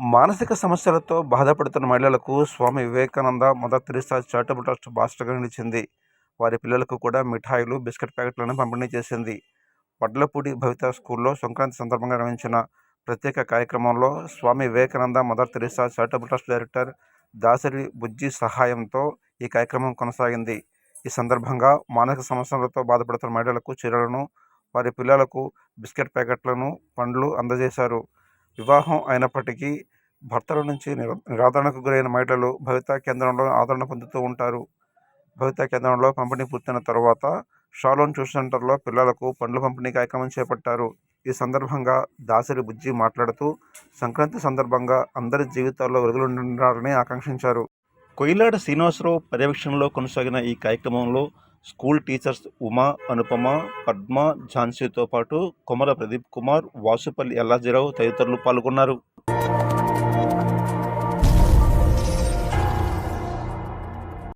మానసిక సమస్యలతో బాధపడుతున్న మహిళలకు Swami Vivekananda Mother Teresa charitable trust బాస్టర్గా నిలిచింది. వారి పిల్లలకు కూడా మిఠాయిలు బిస్కెట్ ప్యాకెట్లను పంపిణీ చేసింది. వడ్లపూడి భవిత స్కూల్లో సంక్రాంతి సందర్భంగా నిర్వహించిన ప్రత్యేక కార్యక్రమంలో Swami Vivekananda Mother Teresa charitable trust director Dasari Bujji సహాయంతో ఈ కార్యక్రమం కొనసాగింది. ఈ సందర్భంగా మానసిక సమస్యలతో బాధపడుతున్న మహిళలకు చీరలను వారి పిల్లలకు బిస్కెట్ ప్యాకెట్లను పండ్లు అందజేశారు. వివాహం అయినప్పటికీ భర్తల నుంచి నిర నిరాదరణకు గురైన మహిళలు భవితా కేంద్రంలో ఆదరణ పొందుతూ ఉంటారు. భవితా కేంద్రంలో పంపిణీ పూర్తయిన తర్వాత షాలోన్ ట్యూషన్ సెంటర్లో పిల్లలకు పండ్లు పంపిణీ కార్యక్రమం చేపట్టారు. ఈ సందర్భంగా దాసరి బుజ్జి మాట్లాడుతూ సంక్రాంతి సందర్భంగా అందరి జీవితాల్లో వెలుగులుండాలని ఆకాంక్షించారు. కొయిలాడ శ్రీనివాసరావు పర్యవేక్షణలో కొనసాగిన ఈ కార్యక్రమంలో స్కూల్ టీచర్స్ ఉమా అనుపమ పద్మ ఝాన్సీతో పాటు కొమర ప్రదీప్ కుమార్ వాసుపల్లి ఎల్లాజీరావు తదితరులు పాల్గొన్నారు.